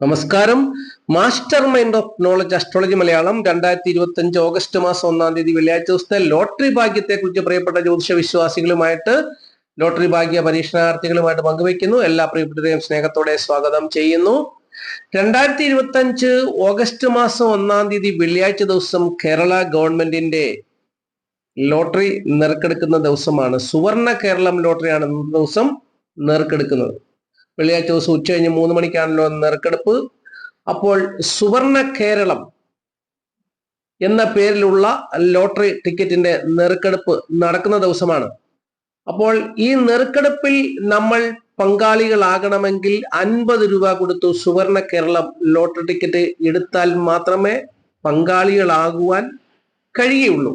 നമസ്കാരം. Master mind of knowledge astrology Malayalam രണ്ടായിരത്തി ഇരുപത്തി അഞ്ച് ഓഗസ്റ്റ് മാസം ഒന്നാം തീയതി വെള്ളിയാഴ്ച ദിവസത്തെ ലോട്ടറി ഭാഗ്യത്തെ കുറിച്ച് പ്രിയപ്പെട്ട ജ്യോതിഷ വിശ്വാസികളുമായിട്ട് ലോട്ടറി ഭാഗ്യ പരീക്ഷണാർത്ഥികളുമായിട്ട് പങ്കുവയ്ക്കുന്നു. എല്ലാ പ്രിയപ്പെട്ടവരെയും സ്നേഹത്തോടെ സ്വാഗതം ചെയ്യുന്നു. രണ്ടായിരത്തി ഇരുപത്തി അഞ്ച് ഓഗസ്റ്റ് മാസം ഒന്നാം തീയതി വെള്ളിയാഴ്ച ദിവസം കേരള ഗവൺമെന്റിന്റെ ലോട്ടറി നെറുക്കെടുക്കുന്ന ദിവസമാണ്. സുവർണ കേരളം ലോട്ടറിയാണ് ദിവസം നെറുക്കെടുക്കുന്നത് വെള്ളിയാഴ്ച ദിവസം ഉച്ച കഴിഞ്ഞ് മൂന്ന് മണിക്കാണല്ലോ നറുക്കെടുപ്പ്. അപ്പോൾ സുവർണ കേരളം എന്ന പേരിലുള്ള ലോട്ടറി ടിക്കറ്റിന്റെ നെറുക്കെടുപ്പ് നടക്കുന്ന ദിവസമാണ്. അപ്പോൾ ഈ നെറുക്കെടുപ്പിൽ നമ്മൾ പങ്കാളികളാകണമെങ്കിൽ അൻപത് രൂപ കൊടുത്തു സുവർണ കേരളം ലോട്ടറി ടിക്കറ്റ് എടുത്താൽ മാത്രമേ പങ്കാളികളാകുവാൻ കഴിയുള്ളൂ.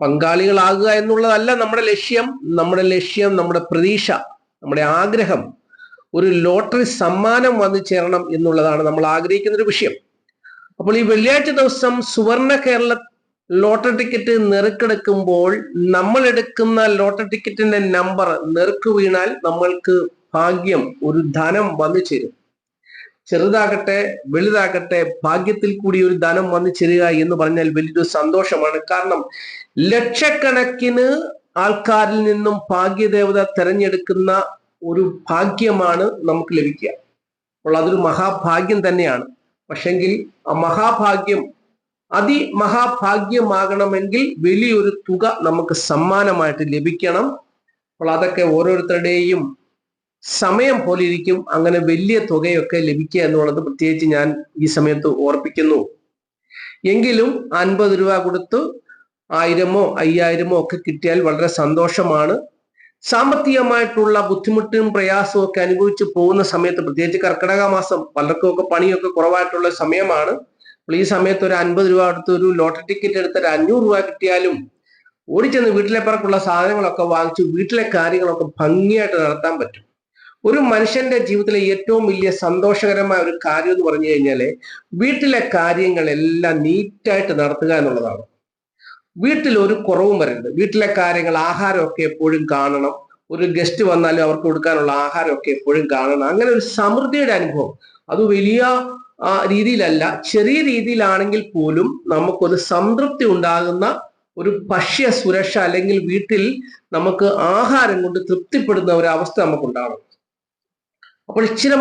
പങ്കാളികളാകുക എന്നുള്ളതല്ല നമ്മുടെ ലക്ഷ്യം നമ്മുടെ ലക്ഷ്യം നമ്മുടെ പ്രതീക്ഷ നമ്മുടെ ആഗ്രഹം. ഒരു ലോട്ടറി സമ്മാനം വന്നു ചേരണം എന്നുള്ളതാണ് നമ്മൾ ആഗ്രഹിക്കുന്ന ഒരു വിഷയം. അപ്പോൾ ഈ വെള്ളിയാഴ്ച ദിവസം സുവർണ കേരള ലോട്ടറി ടിക്കറ്റ് നെറുക്കെടുക്കുമ്പോൾ നമ്മൾ എടുക്കുന്ന ലോട്ടറി ടിക്കറ്റിന്റെ നമ്പർ നെറുക്ക് വീണാൽ നമ്മൾക്ക് ഭാഗ്യം ഒരു ധനം വന്നു ചേരും. ചെറുതാകട്ടെ വലുതാകട്ടെ ഭാഗ്യത്തിൽ കൂടി ഒരു ധനം വന്നു ചേരുക എന്ന് പറഞ്ഞാൽ വലിയൊരു സന്തോഷമാണ്. കാരണം ലക്ഷക്കണക്കിന് ആൾക്കാരിൽ നിന്നും ഭാഗ്യദേവത തെരഞ്ഞെടുക്കുന്ന ഒരു ഭാഗ്യമാണ് നമുക്ക് ലഭിക്കുക. അപ്പോൾ അതൊരു മഹാഭാഗ്യം തന്നെയാണ്. പക്ഷെങ്കിൽ ആ മഹാഭാഗ്യം അതിമഹാഭാഗ്യമാകണമെങ്കിൽ വലിയൊരു തുക നമുക്ക് സമ്മാനമായിട്ട് ലഭിക്കണം. അപ്പോൾ അതൊക്കെ ഓരോരുത്തരുടെയും സമയം പോലെ ഇരിക്കും. അങ്ങനെ വലിയ തുകയൊക്കെ ലഭിക്കുക എന്നുള്ളത് പ്രത്യേകിച്ച് ഞാൻ ഈ സമയത്ത് ഓർപ്പിക്കുന്നു. എങ്കിലും അൻപത് രൂപ കൊടുത്ത് ആയിരമോ അയ്യായിരമോ ഒക്കെ കിട്ടിയാൽ വളരെ സന്തോഷമാണ്. സാമ്പത്തികമായിട്ടുള്ള ബുദ്ധിമുട്ടും പ്രയാസവും ഒക്കെ അനുഭവിച്ച് പോകുന്ന സമയത്ത് പ്രത്യേകിച്ച് കർക്കിടക മാസം പലർക്കും ഒക്കെ പണിയൊക്കെ കുറവായിട്ടുള്ള സമയമാണ്. അപ്പോൾ ഈ സമയത്ത് ഒരു അൻപത് രൂപ എടുത്ത് ഒരു ലോട്ടറി ടിക്കറ്റ് എടുത്ത് ഒരു അഞ്ഞൂറ് രൂപ കിട്ടിയാലും ഓടിച്ചെന്ന് വീട്ടിലെ പിറക്കുള്ള സാധനങ്ങളൊക്കെ വാങ്ങിച്ചു വീട്ടിലെ കാര്യങ്ങളൊക്കെ ഭംഗിയായിട്ട് നടത്താൻ പറ്റും. ഒരു മനുഷ്യന്റെ ജീവിതത്തിലെ ഏറ്റവും വലിയ സന്തോഷകരമായ ഒരു കാര്യം എന്ന് പറഞ്ഞു കഴിഞ്ഞാൽ വീട്ടിലെ കാര്യങ്ങളെല്ലാം നീറ്റായിട്ട് നടത്തുക എന്നുള്ളതാണ്. വീട്ടിൽ ഒരു കുറവും വരരുത്. വീട്ടിലെ കാര്യങ്ങൾ ആഹാരമൊക്കെ എപ്പോഴും കാണണം. ഒരു ഗസ്റ്റ് വന്നാലും അവർക്ക് കൊടുക്കാനുള്ള ആഹാരമൊക്കെ എപ്പോഴും കാണണം. അങ്ങനെ ഒരു സമൃദ്ധിയുടെ അനുഭവം. അത് വലിയ രീതിയിലല്ല. ചെറിയ രീതിയിലാണെങ്കിൽ പോലും നമുക്കൊരു സംതൃപ്തി ഉണ്ടാകുന്ന ഒരു ഭക്ഷ്യ സുരക്ഷ അല്ലെങ്കിൽ വീട്ടിൽ നമുക്ക് ആഹാരം കൊണ്ട് തൃപ്തിപ്പെടുന്ന ഒരു അവസ്ഥ നമുക്കുണ്ടാകണം അപ്പോൾ ഇച്ചിരി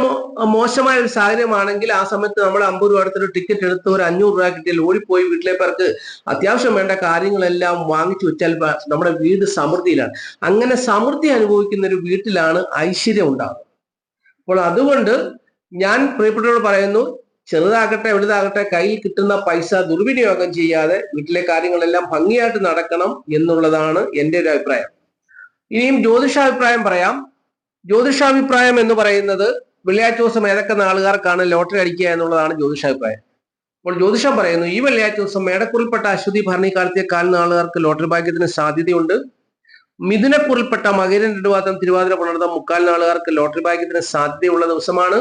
മോശമായ ഒരു സാഹചര്യമാണെങ്കിൽ ആ സമയത്ത് നമ്മൾ അമ്പത് രൂപ അടുത്തൊരു ടിക്കറ്റ് എടുത്ത് ഒരു അഞ്ഞൂറ് രൂപ കിട്ടിയാൽ ഓടിപ്പോയി വീട്ടിലെ പേർക്ക് അത്യാവശ്യം വേണ്ട കാര്യങ്ങളെല്ലാം വാങ്ങിച്ചു വെച്ചാൽ നമ്മുടെ വീട് സമൃദ്ധിയിലാണ്. അങ്ങനെ സമൃദ്ധി അനുഭവിക്കുന്ന ഒരു വീട്ടിലാണ് ഐശ്വര്യം ഉണ്ടാകുന്നത് അപ്പോൾ അതുകൊണ്ട് ഞാൻ പ്രിയപ്പെട്ടവരോട് പറയുന്നു ചെറുതാകട്ടെ വലുതാകട്ടെ കയ്യിൽ കിട്ടുന്ന പൈസ ദുർവിനിയോഗം ചെയ്യാതെ വീട്ടിലെ കാര്യങ്ങളെല്ലാം ഭംഗിയായിട്ട് നടക്കണം എന്നുള്ളതാണ് എന്റെ ഒരു അഭിപ്രായം. ഇനിയും ജ്യോതിഷാഭിപ്രായം പറയാം. ജ്യോതിഷാഭിപ്രായം എന്ന് പറയുന്നത് വെള്ളിയാഴ്ച ദിവസം ഏതൊക്കെ നാളുകാർക്കാണ് ലോട്ടറി അടിക്കുക എന്നുള്ളതാണ് ജ്യോതിഷാഭിപ്രായം. അപ്പോൾ ജ്യോതിഷം പറയുന്നു ഈ വെള്ളിയാഴ്ച ദിവസം മേടക്കുറിൽപ്പെട്ട അശ്വതി ഭരണിക്കാലത്തെ കാൽ നാളുകാർക്ക് ലോട്ടറി ഭാഗ്യത്തിന് സാധ്യതയുണ്ട്. മിഥുനക്കുറിൽപ്പെട്ട മകരൻ രണ്ടുവാദം തിരുവാതിര പുണർദ്ധം മുക്കാൽ നാളുകാർക്ക് ലോട്ടറി ഭാഗ്യത്തിന് സാധ്യതയുള്ള ദിവസമാണ്.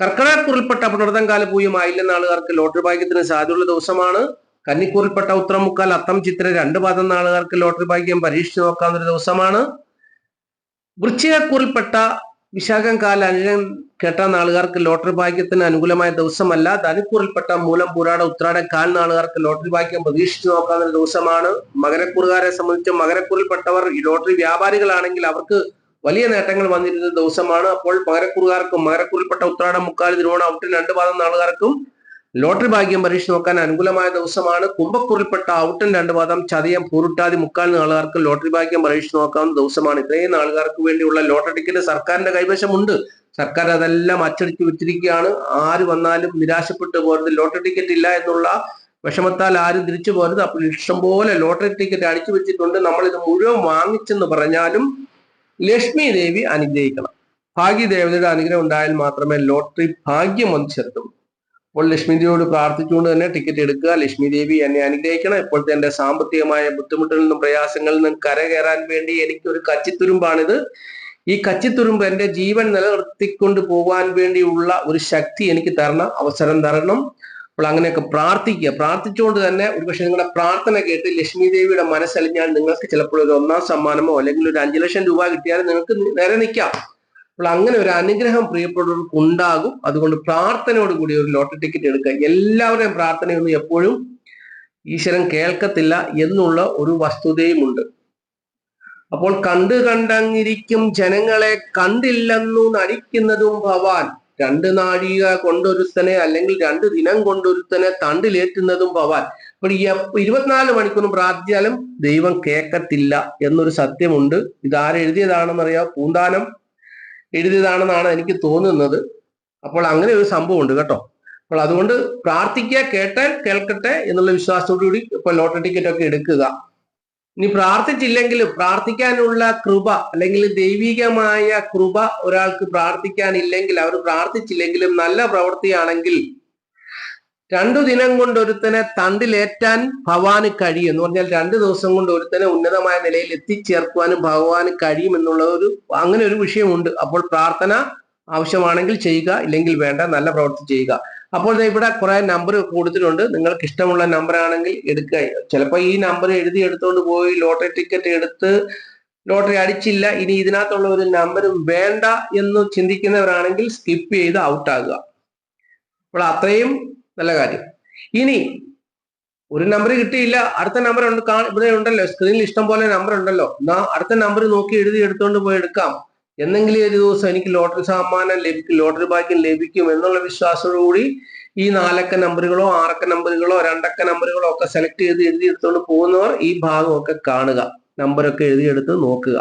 കർക്കടക്കുറിൽപ്പെട്ട പുണർതം കാലപൂയും ആയില്ല നാളുകാർക്ക് ലോട്ടറി ഭാഗ്യത്തിന് സാധ്യതയുള്ള ദിവസമാണ്. കന്നിക്കൂറിൽപ്പെട്ട ഉത്തരം മുക്കാൽ അത്തം ചിത്ര രണ്ട് പാദം നാളുകാർക്ക് ലോട്ടറി ഭാഗ്യം പരീക്ഷിച്ചു നോക്കാവുന്ന ഒരു ദിവസമാണ്. വൃശ്ചികക്കുറിൽപ്പെട്ട വിശാഖം കാല അനുജം കേട്ട നാളുകാർക്ക് ലോട്ടറി ഭാഗ്യത്തിന് അനുകൂലമായ ദിവസമല്ല. ധനുക്കൂറിൽപ്പെട്ട മൂലം പുരാട ഉത്രാട കാൽ നാളുകാർക്ക് ലോട്ടറി ഭാഗ്യം പ്രതീക്ഷിച്ചു നോക്കാവുന്ന ദിവസമാണ്. മകരക്കുറുകാരെ സംബന്ധിച്ച് മകരക്കുറിൽപ്പെട്ടവർ ഈ ലോട്ടറി വ്യാപാരികളാണെങ്കിൽ അവർക്ക് വലിയ നേട്ടങ്ങൾ വന്നിരുന്ന ദിവസമാണ്. അപ്പോൾ മകരക്കുറുകാർക്കും മകരക്കുറിൽപ്പെട്ട ഉത്രാടം മുക്കാൽ തിരുവോണം ഔട്ടിൻ രണ്ട് പാദം നാളുകാർക്കും ലോട്ടറി ഭാഗ്യം പരീക്ഷ നോക്കാൻ അനുകൂലമായ ദിവസമാണ്. കുംഭക്കുറിൽപ്പെട്ട ഔട്ടൻ രണ്ട് പാദം ചതയം പൂരുട്ടാതി മുക്കാൽ നാളുകാർക്ക് ലോട്ടറി ഭാഗ്യം പരീക്ഷ നോക്കാവുന്ന ദിവസമാണ്. ഇത്രയും നാളുകാർക്ക് വേണ്ടിയുള്ള ലോട്ടറി ടിക്കറ്റ് സർക്കാരിന്റെ കൈവശമുണ്ട്. സർക്കാർ അതെല്ലാം അച്ചടിച്ചു വെച്ചിരിക്കുകയാണ്. ആര് വന്നാലും നിരാശപ്പെട്ടു പോരുത്. ലോട്ടറി ടിക്കറ്റ് ഇല്ല എന്നുള്ള വിഷമത്താൽ ആരും തിരിച്ചു പോരുത്. അപ്പോൾ ഇഷ്ടംപോലെ ലോട്ടറി ടിക്കറ്റ് അടിച്ചു വെച്ചിട്ടുണ്ട്. നമ്മൾ ഇത് മുഴുവൻ വാങ്ങിച്ചെന്ന് പറഞ്ഞാലും ലക്ഷ്മി ദേവി അനുഗ്രഹിക്കണം. ഭാഗ്യദേവതയുടെ അനുഗ്രഹം ഉണ്ടായാൽ മാത്രമേ ലോട്ടറി ഭാഗ്യം വന്നു ചേർത്തുള്ളൂ. അപ്പോൾ ലക്ഷ്മി ദേവിയോട് പ്രാർത്ഥിച്ചുകൊണ്ട് തന്നെ ടിക്കറ്റ് എടുക്കുക. ലക്ഷ്മി ദേവി എന്നെ അനുഗ്രഹിക്കണം. ഇപ്പോഴത്തെ എന്റെ സാമ്പത്തികമായ ബുദ്ധിമുട്ടിൽ നിന്നും പ്രയാസങ്ങളിൽ നിന്നും കരകയറാൻ വേണ്ടി എനിക്ക് ഒരു കച്ചിത്തുരുമ്പാണിത്. ഈ കച്ചിത്തുരുമ്പ് എന്റെ ജീവൻ നിലനിർത്തിക്കൊണ്ട് പോകാൻ വേണ്ടിയുള്ള ഒരു ശക്തി എനിക്ക് തരണം അവസരം തരണം. അപ്പോൾ അങ്ങനെയൊക്കെ പ്രാർത്ഥിക്കുക. പ്രാർത്ഥിച്ചുകൊണ്ട് തന്നെ ഒരുപക്ഷെ നിങ്ങളുടെ പ്രാർത്ഥന കേട്ട് ലക്ഷ്മി ദേവിയുടെ മനസ്സലിഞ്ഞാൽ നിങ്ങൾക്ക് ചിലപ്പോൾ ഒരു ഒന്നാം സമ്മാനമോ അല്ലെങ്കിൽ ഒരു അഞ്ചു ലക്ഷം രൂപ കിട്ടിയാൽ നിങ്ങൾക്ക് നേരെ നിൽക്കാം അപ്പോൾ അങ്ങനെ ഒരു അനുഗ്രഹം പ്രിയപ്പെട്ടവർക്ക് ഉണ്ടാകും. അതുകൊണ്ട് പ്രാർത്ഥനയോട് കൂടി ഒരു ലോട്ടറി ടിക്കറ്റ് എടുക്കുക. എല്ലാവരുടെയും പ്രാർത്ഥനയൊന്നും എപ്പോഴും ഈശ്വരൻ കേൾക്കത്തില്ല എന്നുള്ള ഒരു വസ്തുതയുമുണ്ട്. അപ്പോൾ കണ്ടു കണ്ടങ്ങിരിക്കും ജനങ്ങളെ കണ്ടില്ലെന്നു നടിക്കുന്നതും ഭവാൻ. രണ്ട് നാഴിക കൊണ്ടൊരുത്തനെ അല്ലെങ്കിൽ രണ്ട് ദിനം കൊണ്ടൊരുത്തനെ തണ്ടിലേറ്റുന്നതും ഭവാൻ. അപ്പോൾ ഈ ഇരുപത്തിനാല് മണിക്കൂറും പ്രാർത്ഥിച്ചാലും ദൈവം കേൾക്കത്തില്ല എന്നൊരു സത്യമുണ്ട്. ഇതാരെഴുതിയതാണെന്നറിയാം പൂന്താനം. എഴുതിയതാണെന്നാണ് എനിക്ക് തോന്നുന്നത്. അപ്പോൾ അങ്ങനെ ഒരു സംഭവം ഉണ്ട് കേട്ടോ. അപ്പോൾ അതുകൊണ്ട് പ്രാർത്ഥിക്കുക കേട്ടാൽ കേൾക്കട്ടെ എന്നുള്ള വിശ്വാസത്തോടു കൂടി ഇപ്പൊ ലോട്ടറി ടിക്കറ്റ് ഒക്കെ എടുക്കുക. ഇനി പ്രാർത്ഥിച്ചില്ലെങ്കിലും പ്രാർത്ഥിക്കാനുള്ള കൃപ അല്ലെങ്കിൽ ദൈവികമായ കൃപ ഒരാൾക്ക് പ്രാർത്ഥിക്കാനില്ലെങ്കിൽ അവർ പ്രാർത്ഥിച്ചില്ലെങ്കിലും നല്ല പ്രവൃത്തിയാണെങ്കിൽ രണ്ടു ദിനം കൊണ്ട് ഒരുത്തനെ തണ്ടിലേറ്റാൻ ഭഗവാന് കഴിയും എന്ന് പറഞ്ഞാൽ രണ്ടു ദിവസം കൊണ്ട് ഒരുത്തനെ ഉന്നതമായ നിലയിൽ എത്തിച്ചേർക്കുവാനും ഭഗവാന് കഴിയും എന്നുള്ള ഒരു അങ്ങനെ ഒരു വിഷയമുണ്ട്. അപ്പോൾ പ്രാർത്ഥന ആവശ്യമാണെങ്കിൽ ചെയ്യുക ഇല്ലെങ്കിൽ വേണ്ട നല്ല പ്രവൃത്തി ചെയ്യുക. അപ്പോൾ ഇവിടെ കുറെ നമ്പർ കൊടുത്തിട്ടുണ്ട്. നിങ്ങൾക്ക് ഇഷ്ടമുള്ള നമ്പർ ആണെങ്കിൽ എടുക്കുക. ചിലപ്പോൾ ഈ നമ്പർ എഴുതി എടുത്തുകൊണ്ട് പോയി ലോട്ടറി ടിക്കറ്റ് എടുത്ത് ലോട്ടറി അടിച്ചില്ല ഇനി ഇതിനകത്തുള്ള ഒരു നമ്പരും വേണ്ട എന്ന് ചിന്തിക്കുന്നവരാണെങ്കിൽ സ്കിപ്പ് ചെയ്ത് ഔട്ടാകുക അപ്പോൾ അത്രയും നല്ല കാര്യം. ഇനി ഒരു നമ്പർ കിട്ടിയില്ല അടുത്ത നമ്പർ ഉണ്ട് ഇവിടെ ഉണ്ടല്ലോ സ്ക്രീനിൽ ഇഷ്ടം പോലെ നമ്പർ ഉണ്ടല്ലോ. എന്നാ അടുത്ത നമ്പർ നോക്കി എഴുതി എടുത്തുകൊണ്ട് പോയി എടുക്കാം. എന്നെങ്കിലും ഒരു ദിവസം എനിക്ക് ലോട്ടറി സമ്മാനം ലഭിക്കും ലോട്ടറി ഭാഗ്യം ലഭിക്കും എന്നുള്ള വിശ്വാസത്തോടുകൂടി ഈ നാലക്ക നമ്പറുകളോ ആറക്ക നമ്പറുകളോ രണ്ടക്ക നമ്പറുകളോ ഒക്കെ സെലക്ട് ചെയ്ത് എഴുതി എടുത്തുകൊണ്ട് പോകുന്നവർ ഈ ഭാഗമൊക്കെ കാണുക. നമ്പറൊക്കെ എഴുതിയെടുത്ത് നോക്കുക.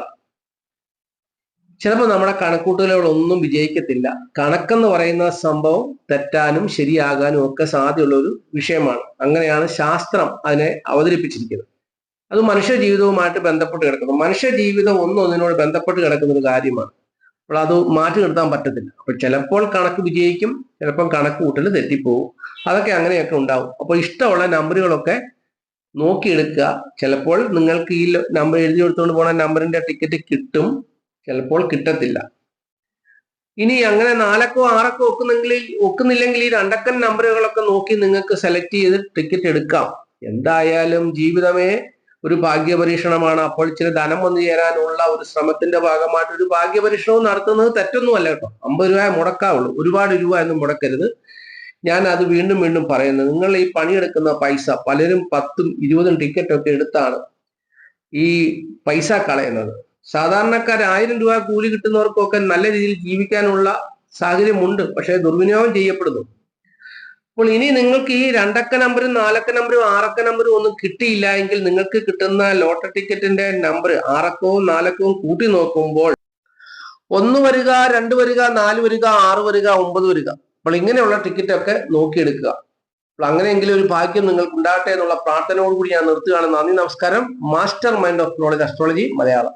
ചിലപ്പോൾ നമ്മുടെ കണക്കൂട്ടലുകളൊന്നും വിജയിക്കത്തില്ല. കണക്കെന്ന് പറയുന്ന സംഭവം തെറ്റാനും ശരിയാകാനും ഒക്കെ സാധ്യതയുള്ള ഒരു വിഷയമാണ്. അങ്ങനെയാണ് ശാസ്ത്രം അതിനെ അവതരിപ്പിച്ചിരിക്കുന്നത്. അത് മനുഷ്യ ജീവിതവുമായിട്ട് ബന്ധപ്പെട്ട് കിടക്കുന്നു. മനുഷ്യ ജീവിതം ഒന്നൊന്നിനോട് ബന്ധപ്പെട്ട് കിടക്കുന്ന ഒരു കാര്യമാണ്. അപ്പോൾ അത് മാറ്റി നിർത്താൻ പറ്റത്തില്ല. അപ്പൊ ചിലപ്പോൾ കണക്ക് വിജയിക്കും ചിലപ്പോൾ കണക്ക് കൂട്ടൽ തെറ്റിപ്പോവും. അതൊക്കെ അങ്ങനെയൊക്കെ ഉണ്ടാവും. അപ്പോൾ ഇഷ്ടമുള്ള നമ്പറുകളൊക്കെ നോക്കിയെടുക്കുക. ചിലപ്പോൾ നിങ്ങൾക്ക് ഈ നമ്പർ എഴുതി കൊടുത്തുകൊണ്ട് പോണ നമ്പറിന്റെ ടിക്കറ്റ് കിട്ടും. ചിലപ്പോൾ കിട്ടത്തില്ല. ഇനി അങ്ങനെ നാലക്കോ ആറക്കോ ഒക്കുന്നെങ്കിൽ ഒക്കുന്നില്ലെങ്കിൽ ഈ രണ്ടക്കൻ നമ്പറുകളൊക്കെ നോക്കി നിങ്ങൾക്ക് സെലക്ട് ചെയ്ത് ടിക്കറ്റ് എടുക്കാം. എന്തായാലും ജീവിതമേ ഒരു ഭാഗ്യപരീക്ഷണമാണ്. അപ്പോൾ ഇച്ചിരി ധനം വന്നു ചേരാനുള്ള ഒരു ശ്രമത്തിന്റെ ഭാഗമായിട്ട് ഒരു ഭാഗ്യപരീക്ഷണവും നടത്തുന്നത് തെറ്റൊന്നുമല്ല കേട്ടോ. അമ്പത് രൂപ മുടക്കാവുള്ളൂ. ഒരുപാട് രൂപ ഒന്നും മുടക്കരുത്. ഞാൻ അത് വീണ്ടും വീണ്ടും പറയുന്നത് നിങ്ങൾ ഈ പണിയെടുക്കുന്ന പൈസ പലരും പത്തും ഇരുപതും ടിക്കറ്റ് ഒക്കെ എടുത്താണ് ഈ പൈസ കളയുന്നത്. സാധാരണക്കാർ ആയിരം രൂപ കൂലി കിട്ടുന്നവർക്കൊക്കെ നല്ല രീതിയിൽ ജീവിക്കാനുള്ള സാഹചര്യമുണ്ട്. പക്ഷേ ദുർവിനിയോഗം ചെയ്യപ്പെടുന്നു. അപ്പോൾ ഇനി നിങ്ങൾക്ക് ഈ രണ്ടക്ക നമ്പറും നാലക്ക നമ്പറും ആറക്ക നമ്പറും ഒന്നും കിട്ടിയില്ല എങ്കിൽ നിങ്ങൾക്ക് കിട്ടുന്ന ലോട്ടറി ടിക്കറ്റിന്റെ നമ്പർ ആറക്കവും നാലക്കവും കൂട്ടി നോക്കുമ്പോൾ ഒന്ന് വരിക രണ്ട് വരിക നാല് വരിക ആറ് വരിക ഒമ്പത് വരിക. അപ്പോൾ ഇങ്ങനെയുള്ള ടിക്കറ്റ് ഒക്കെ നോക്കിയെടുക്കുക. അപ്പോൾ അങ്ങനെയെങ്കിലും ഒരു ഭാഗ്യം നിങ്ങൾക്ക് ഉണ്ടാകട്ടെ എന്നുള്ള പ്രാർത്ഥനയോടുകൂടി ഞാൻ നിർത്തുകയാണ്. നന്ദി നമസ്കാരം. Master mind of knowledge astrology Malayalam.